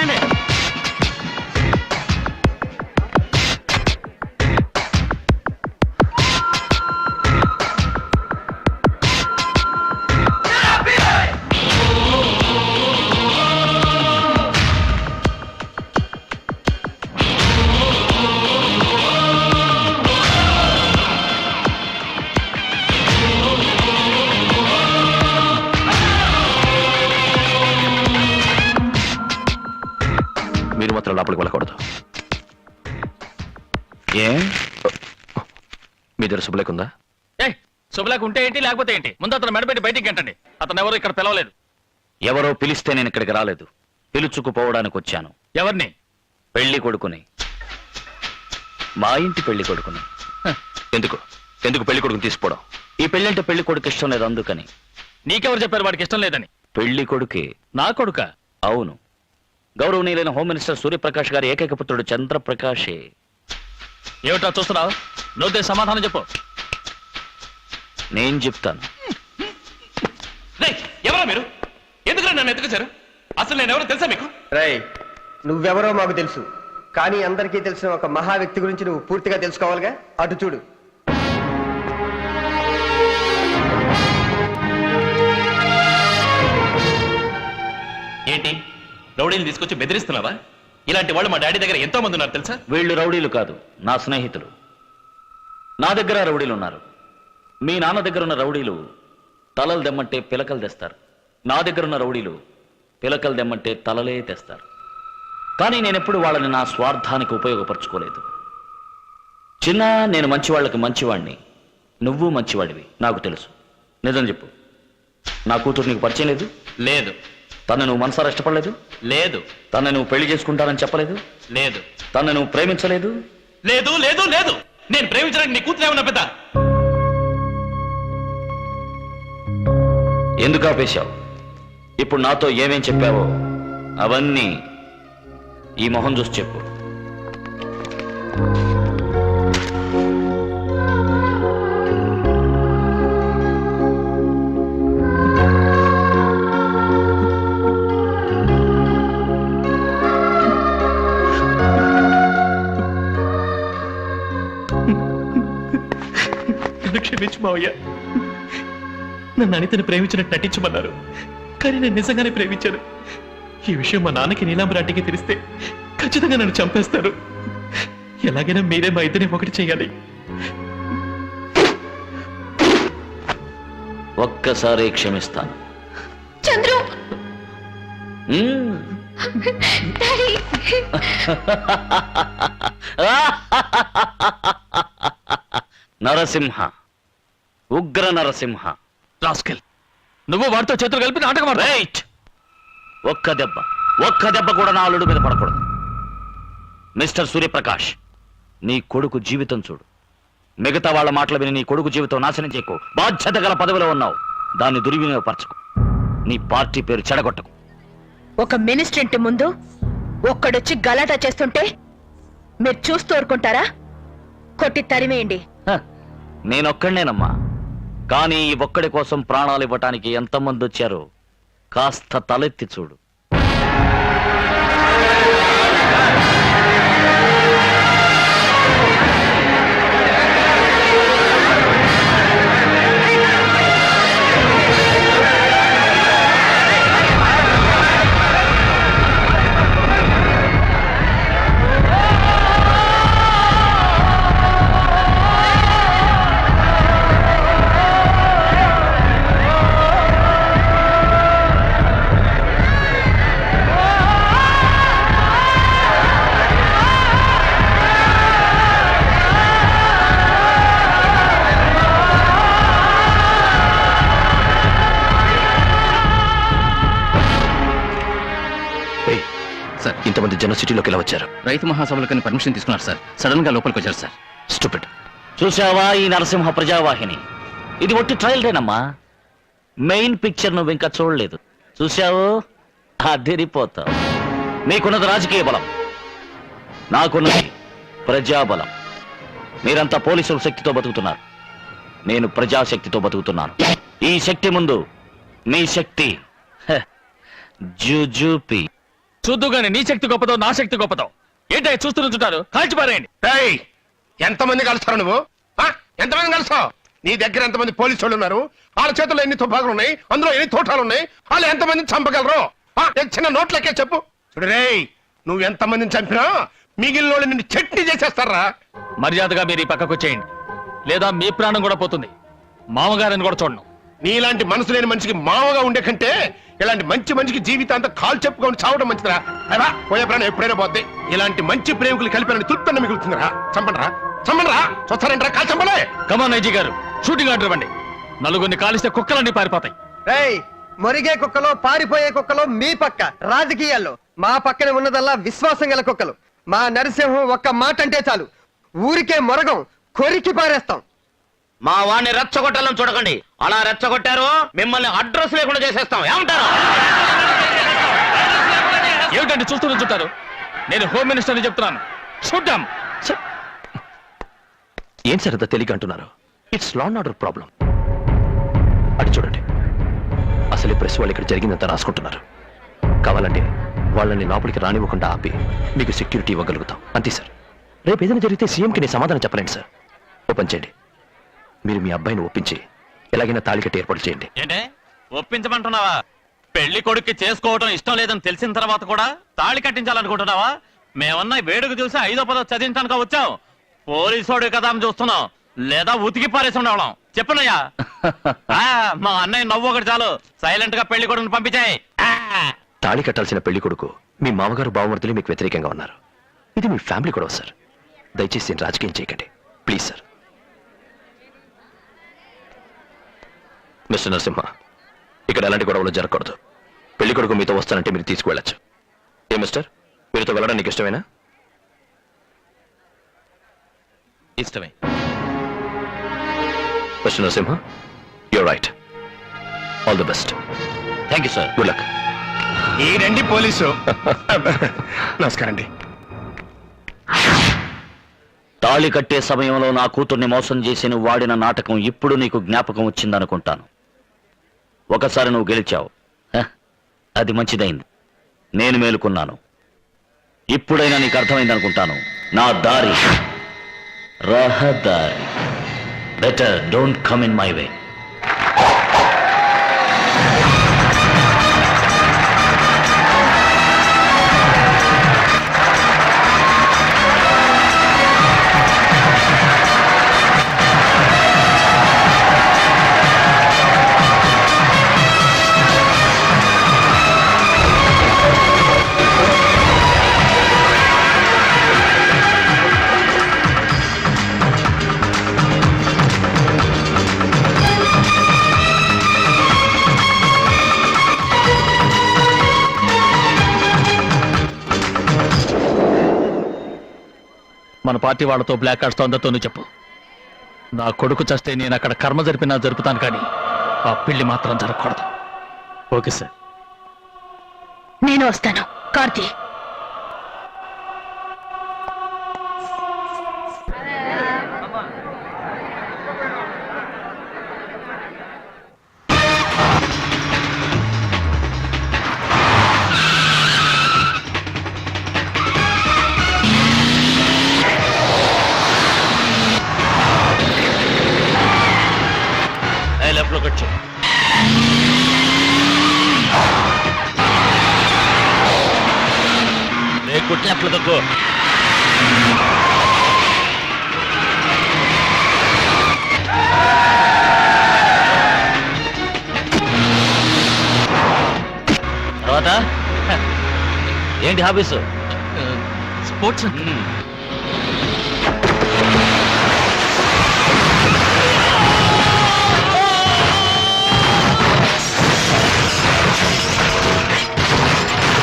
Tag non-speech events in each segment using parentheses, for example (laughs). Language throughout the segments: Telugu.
నరసింహ గారి దగ్గర శుభలేకుందా? ఏ శుభలేక ఉంటే ఏంటి లేకపోతే ఏంటి? ముందు అతను మెడపెట్టి బయటికి గంటండి. అతను ఎవరు ఇక్కడ పిలవలేదు. ఎవరో పిలిస్తే నేను ఇక్కడికి రాలేదు. పిలుచుకుపోవడానికి వచ్చాను. ఎవరిని? పెళ్ళి కొడుకుని. మా ఇంటి పెళ్ళి కొడుకుని. ఎందుకు? ఎందుకు పెళ్ళి కొడుకుని తీసుకోవడం? ఈ పెళ్ళి అంటే పెళ్ళి కొడుకు ఇష్టం లేదు అందుకని. నీకెవరు చెప్పారు వాడికి ఇష్టం లేదని? పెళ్ళి కొడుకే. నా కొడుక? అవును. గౌరవనీయులైన హోమ్ మినిస్టర్ సూర్యప్రకాష్ గారి ఏకైక పుత్రుడు చంద్రప్రకాషే. ఏమిటో చూస్తున్నావు? నువ్వు సమాధానం చెప్పు. నేను చెప్తాను. ఎవరా మీరు? ఎందుకు నన్ను ఎత్తుకొచ్చారు? అసలు నేను ఎవరో తెలుసా మీకు? రై నువ్వెవరో మాకు తెలుసు. కానీ అందరికీ తెలిసిన ఒక మహా వ్యక్తి గురించి నువ్వు పూర్తిగా తెలుసుకోవాలిగా? అటు చూడు. ఏంటి? రౌడీని తీసుకొచ్చి బెదిరిస్తున్నావా? ఇలాంటి వాళ్ళు మా డాడీ దగ్గర ఎంతో మంది ఉన్నారు తెలుసా? వీళ్ళు రౌడీలు కాదు నా స్నేహితులు. నా దగ్గర రౌడీలు ఉన్నారు. మీ నాన్న దగ్గర ఉన్న రౌడీలు తలలు దెమ్మంటే పిలకలు తెస్తారు. నా దగ్గర ఉన్న రౌడీలు పిలకలు దెమ్మంటే తలలే తెస్తారు. కానీ నేనెప్పుడు వాళ్ళని నా స్వార్థానికి ఉపయోగపరచుకోలేదు. చిన్న నేను మంచివాళ్ళకి మంచివాణ్ణి నువ్వు మంచివాడివి నాకు తెలుసు. నిజం చెప్పు. నా కూతురు నీకు పరిచయం లేదు? లేదు. తను నువ్వు మనసారా ఇష్టపడలేదు? లేదు. తను నువ్వు పెళ్ళి చేసుకుంటానని చెప్పలేదు? లేదు. తను నువ్వు ప్రేమించలేదు? లేదు లేదు లేదు. నేను ప్రేమించడానికి నీ కూతురు ఏమన్నా పెద్ద ఎందుకు ఆపేశావు? ఇప్పుడు నాతో ఏమేం చెప్పావో అవన్నీ ఈ మొహం చూసి చెప్పు. క్షమించు మావయ్యా. నన్ను అనితని ప్రేమించినట్టు నటించమన్నారు. కానీ నేను నిజంగానే ప్రేమించాను. ఈ విషయం మా నాన్నకి నీలాంబరాటికి తెలిస్తే ఖచ్చితంగా నన్ను చంపేస్తారు. ఎలాగైనా మీరే మా ఇద్దరిని ఒకటి చేయాలి. ఒక్కసారి క్షమిస్తాను. చంద్రు. డాడీ నరసింహ. ఉగ్ర నరసింహ. రాస్కెల్. నువ్వు వాడితో చేతులు కలిపి నాటకం. రైట్ ఒక్క దెబ్బ. ఒక్క దెబ్బ కూడా నా అల్లుడు మీద పడకూడదు. మిస్టర్ సూర్యప్రకాష్ నీ కొడుకు జీవితం చూడు. మిగతా వాళ్ళ మాటలు విని నీ కొడుకు జీవితం నాశనం చేయకు. బాధ్యత గల పదవిలో ఉన్నావు. దాన్ని దుర్వినియోగపరచుకో. నీ పార్టీ పేరు చెడగొట్టకు. ఒక మినిస్టర్ ఇంటి ముందు ఒక్కడొచ్చి గలాటా చేస్తుంటే మీరు చూస్తూ ఊరుకుంటారా? కొట్టి తరిమేయండి. హ, నేనొక్కడినేనమ్మా. కానీ ఈ ఒక్కడి కోసం ప్రాణాలు ఇవ్వటానికి ఎంతమంది వచ్చారో కాస్త తలెత్తి చూడు. సిటీలోకి ఎలా వచ్చారు? రైతు మహాసభలకని పర్మిషన్ తీసుకున్నారు సార్ సడన్గా లోపలికి వచ్చారు సార్ స్టూపిడ్ చూసావా ఈ నరసింహ ప్రజావాహిని? ఇది ఒట్టి ట్రయల్దేనమ్మా మెయిన్ పిక్చర్ నువ్వు ఇంకా చూడలేదు. చూసావు అదిరిపోతావు. నీకున్నది రాజకీయ బలం. నాకున్నది ప్రజాబలం. మీరంతా పోలీసుల శక్తితో బతుకుతున్నారు. నేను ప్రజాశక్తితో బతుకుతున్నాను. ఈ శక్తి ముందు మీ శక్తి. జుజుపి. చూద్దు గాని నీ శక్తి గొప్పదో నా శక్తి గొప్పదో. ఏంటో చూస్తూ నుంచుంటారు? కాల్చిపారేయండి ఏయ్, ఎంతమంది కలుస్తారు నువ్వు? ఆ? ఎంతమంది కలుస్తావు? నీ దగ్గర ఎంతమంది పోలీసు వాళ్ళు ఉన్నారు? వాళ్ళ చేతుల్లో ఎన్ని తుపాకులు ఉన్నాయి? అందులో ఎన్ని తోటాలు ఉన్నాయి? వాళ్ళు ఎంతమందిని చంపగలరు? ఆ? చిన్న నోట్లకే చెప్పు. చూడు రేయ్ నువ్వు ఎంతమందిని చంపినా మిగిలిన వాళ్ళు నిన్ను చట్నీ చేసేస్తారా? మర్యాదగా మీరు ఈ పక్కకు వచ్చేయండి. లేదా మీ ప్రాణం కూడా పోతుంది. మామగారిని కూడా చూడను. నీలాంటి మనసు లేని మనిషికి మామగా ఉండే కంటే ఇలాంటి మంచి మనిషికి జీవితాంతం కాలు చెప్పుకొని చావడం మంచిదిరా. అలా పోయే ప్రాణం ఎప్పుడైనా పోద్ది. ఇలాంటి మంచి ప్రేమికులు కలిపిన తృప్తన్న మిగులుతుందిరా. చంపండిరా చంపండిరా చూస్తారంటారా? కాలు చంపలే. కమాన్ ఐజీ గారు. షూటింగ్ ఆర్డర్ ఇవ్వండి. నలుగురిని కాలిస్తే కుక్కలన్నీ పారిపోతాయి. రేయ్ మొరిగే కుక్కలో పారిపోయే కుక్కలో మీ పక్క రాజకీయాల్లో. మా పక్కన ఉన్నదల్లా విశ్వాసం గల కుక్కలు. మా నరసింహం ఒక్క మాట అంటే చాలు. ఊరికే మొరగం కొరికి పారేస్తాం. మా వాడిని రెచ్చగొట్టాలని చూడకండి. అలా రెచ్చగొట్టారు మిమ్మల్ని అడ్రస్ లేకుండా చేసేస్తాం. ఏమంటారు? ఏమిటండి చూస్తూ చూస్తారు నేను హోమ్ మినిస్టర్ని చెప్తున్నాను. చూద్దాం. ఏం సార్ ఇంత తెలియక అంటున్నారు? It's law and order problem అటు చూడండి. అసలు ప్రెస్ వాళ్ళు ఇక్కడ జరిగిందంతా రాసుకుంటున్నారు. కావాలంటే వాళ్ళని లోపలికి రానివ్వకుండా ఆపి మీకు సెక్యూరిటీ ఇవ్వగలుగుతాం. అంతే సార్. రేపు ఏదైనా జరిగితే సీఎంకి నేను సమాధానం చెప్పలేండి సార్. ఓపెన్ చేయండి. మీరు మీ అబ్బాయిని ఒప్పించి ఎలాగైనా తాళి కట్టి ఏర్పాటు చేయండి. ఏంటే? ఒప్పించమంటున్నావా? పెళ్ళి కొడుక్కి చేసుకోవటం ఇష్టం లేదని తెలిసిన తర్వాత కూడా తాళి కట్టించాలనుకుంటున్నావా? మేమన్నా వేడుక చూసి ఐదో పదో చదివించడానికి వచ్చాం. పోలీసోడు కదా అని చూస్తున్నాం. లేదా ఉతికి పారేసి ఉండేవాళ్ళం. చెప్పునయ్యా (laughs) ఆ, మా అన్నయ్య నవ్వు ఒకటి చాలు. సైలెంట్గా పెళ్ళి కొడుకుని పంపించాయి. తాళి కట్టాల్సిన పెళ్ళి కొడుకు మీ మామగారు బావమర్దులు మీకు వ్యతిరేకంగా ఉన్నారు. ఇది మీ ఫ్యామిలీ కూడా సార్. దయచేసి రాజకీయం చేయకండి. Please sir. మిస్టర్ నరసింహ ఇక్కడ ఎలాంటి గొడవలు జరగకూడదు. పెళ్ళి కొడుకు మీతో వస్తానంటే మీరు తీసుకువెళ్ళచ్చు. ఏ మిస్టర్? మీరుతో వెళ్ళడం నీకు ఇష్టమేనా? ఇష్టమే. Mister Narasimha you're right all the best thank you sir good luck ఈ రండి పోలీసు. (laughs) నమస్కారం అండి. తాళి కట్టే సమయంలో నా కూతుర్ని మోసం చేసి నువ్వు వాడిన నాటకం ఇప్పుడు నీకు జ్ఞాపకం వచ్చిందనుకుంటాను. ఒకసారి నువ్వు గెలిచావు. హ, అది మంచిదైంది. నేను మేలుకున్నాను. ఇప్పుడైనా నీకు అర్థమైందనుకుంటాను. నా దారి. రహదారి. Better don't come in my way మన పార్టీ వాళ్ళతో బ్లాక్ కార్డ్స్తో అందరితోనూ చెప్పు. నా కొడుకు చస్తే నేను అక్కడ కర్మ జరిపినా జరుపుతాను కానీ ఆ పెళ్ళి మాత్రం జరగకూడదు. Okay sir. నేను వస్తాను. కార్తీ. ఏంటి హాబీస్? స్పోర్ట్స్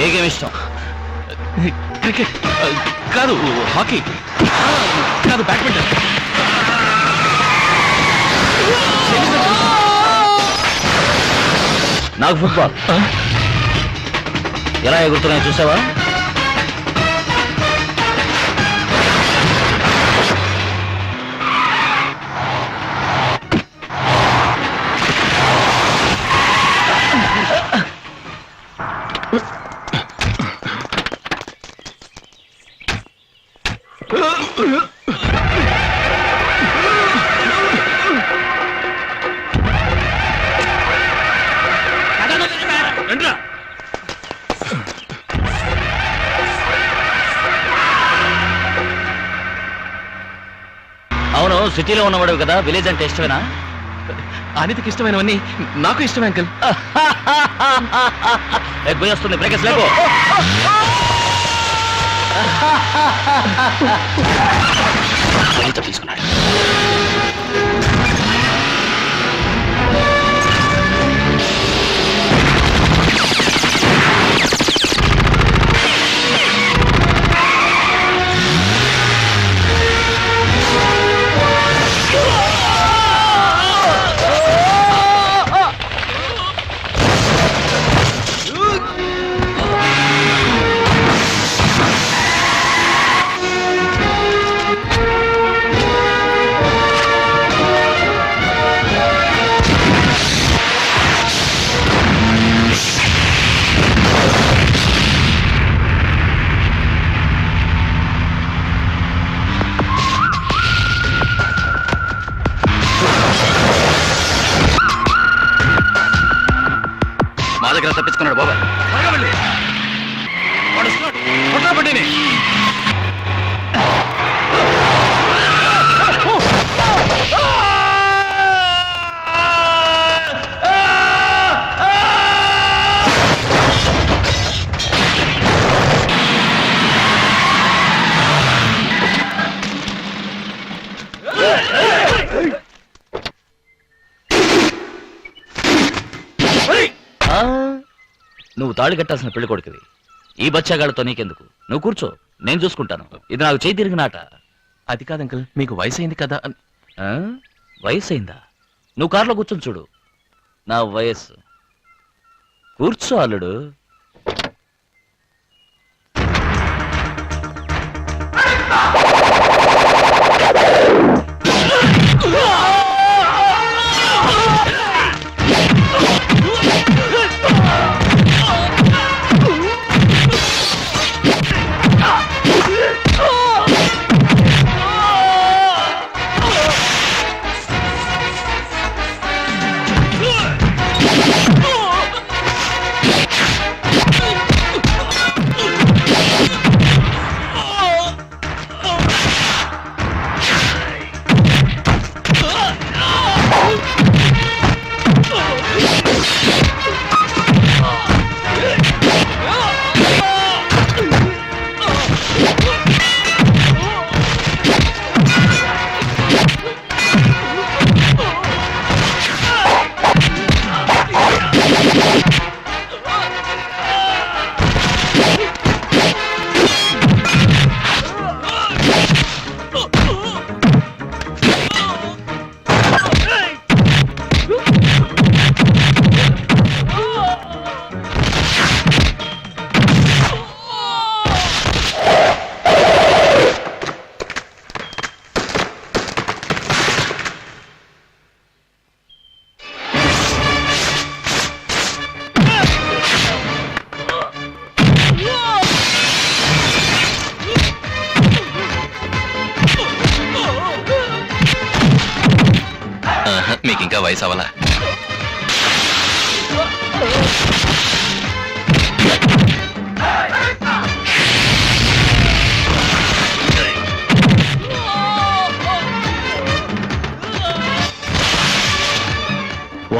ఏ గేమ్ ఇష్టం? క్రికెట్. కాదు హాకీ. కాదు బ్యాడ్మింటన్. నాకు ఫుట్బాల్. ఎలా ఎగురుతున్నాయో చూసావా? అవును సిటీలో ఉన్నవాడు కదా విలేజ్ అంటే ఇష్టమేనా? అనితకి ఇష్టమైనవన్నీ నాకు ఇష్టమే అంకుల్. భయం వస్తుంది బ్రేకర్స్ లేకు తీసుకున్నాడు నువ్వు తాళి కట్టాల్సిన పెళ్ళి కొడుకువి. ఈ బచ్చాగాళ్ళతో నీకెందుకు? నువ్వు కూర్చో నేను చూసుకుంటాను. ఇది నాకు చేయి తిరిగిన ఆట. అది కాదు అంకుల్ మీకు వయసు అయింది కదా ఆ? వయసు అయిందా నువ్వు కారులో కూర్చొని చూడు. నా వయస్సు. కూర్చో అల్లుడు.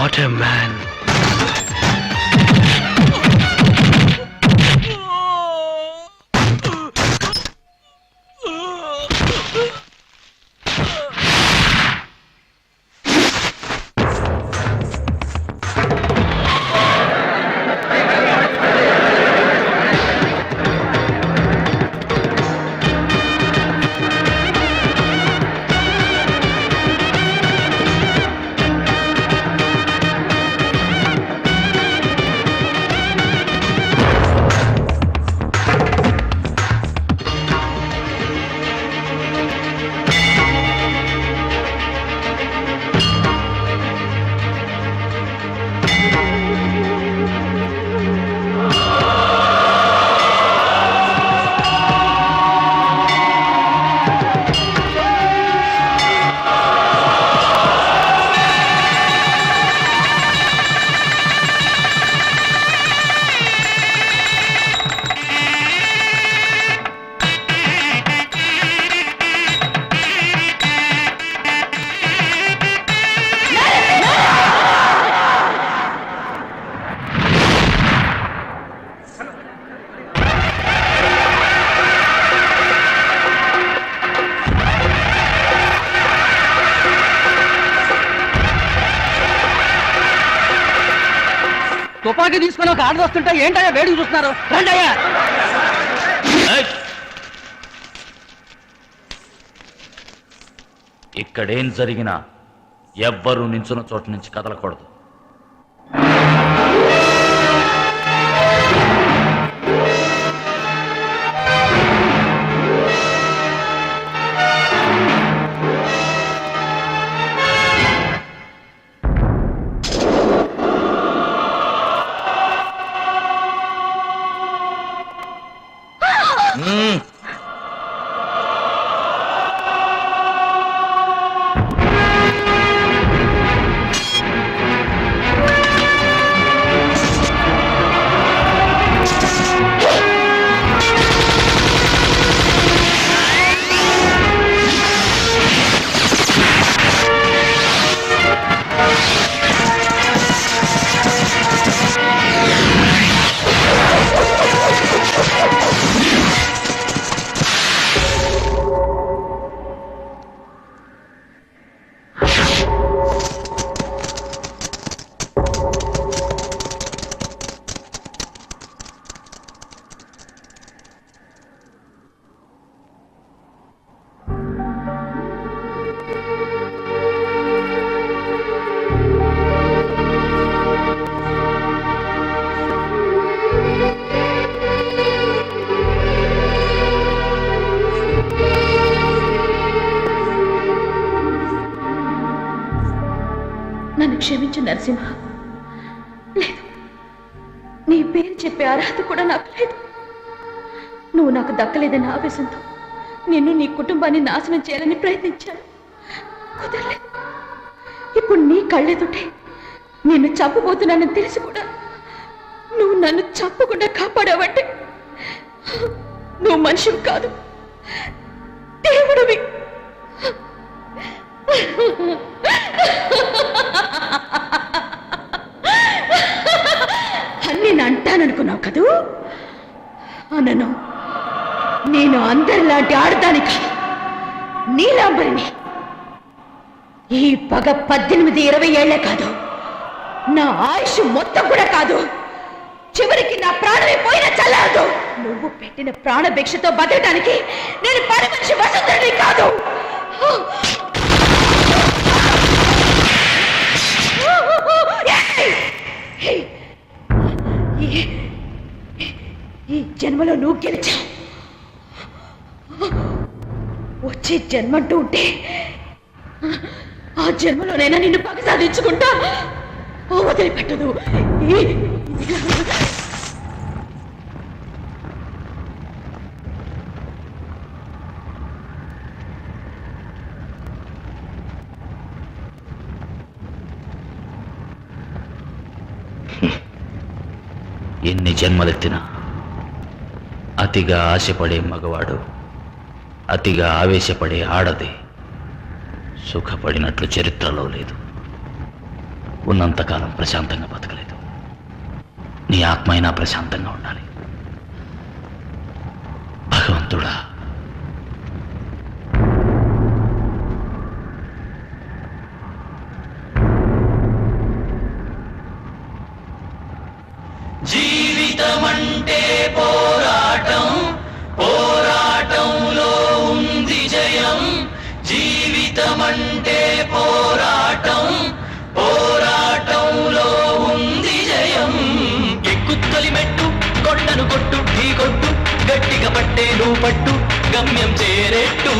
What a man. తుపాకీ తీసుకుని ఒక ఆర్డర్ వస్తుంటే ఏంటయ్యా వేడికి చూస్తున్నారు? రండయ్యా! ఇక్కడేం జరిగినా ఎవ్వరూ నించున్న చోటు నుంచి కదలకూడదు. క్షమించు నరసింహ. లేదు. నీ పేరు చెప్పే అర్హత కూడా నాకు లేదు. నువ్వు నాకు దక్కలేదన్న ఆవేశంతో నిన్ను నీ కుటుంబాన్ని నాశనం చేయాలని ప్రయత్నించాను. కుదరలేదు ఇప్పుడు నీ కళ్ళెదుటే నిన్ను చంపబోతున్నానని తెలిసి కూడా నువ్వు నన్ను చంపకుండా కాపాడావంటే నువ్వు మనిషివి కాదు. దేవుడివి. నేను అంటాననుకున్నావు కదూ? అనను. నేను అందరిలాంటి ఆడదాని కాదు నీలాంబరిని. ఈ పగ పద్దెనిమిది ఇరవై ఏళ్ళే కాదు. నా ఆయుష్ మొత్తం కూడా కాదు. చివరికి నా ప్రాణమే పోయిన చల్లదు. నువ్వు పెట్టిన ప్రాణభిక్షతో బతకడానికి నేను పరమర్శి మనిషి వసుంధరిని కాదు ఏయ్! ఈ- ఈ జన్మలో నువ్వు గెలిచావు వచ్చే జన్మంటూ ఉంటే ఆ జన్మలోనైనా నిన్ను పగ సాధించుకుంటా. వదిలిపెట్టదు ఎన్ని జన్మలెత్తినా అతిగా ఆశపడే మగవాడు అతిగా ఆవేశపడే ఆడది సుఖపడినట్లు చరిత్రలో లేదు. ఉన్నంతకాలం ప్రశాంతంగా బతకలేదు. నీ ఆత్మైనా ప్రశాంతంగా ఉండాలి. భగవంతుడా గట్టిగా పట్టేను పట్టు గమ్యం చేరేట్టు.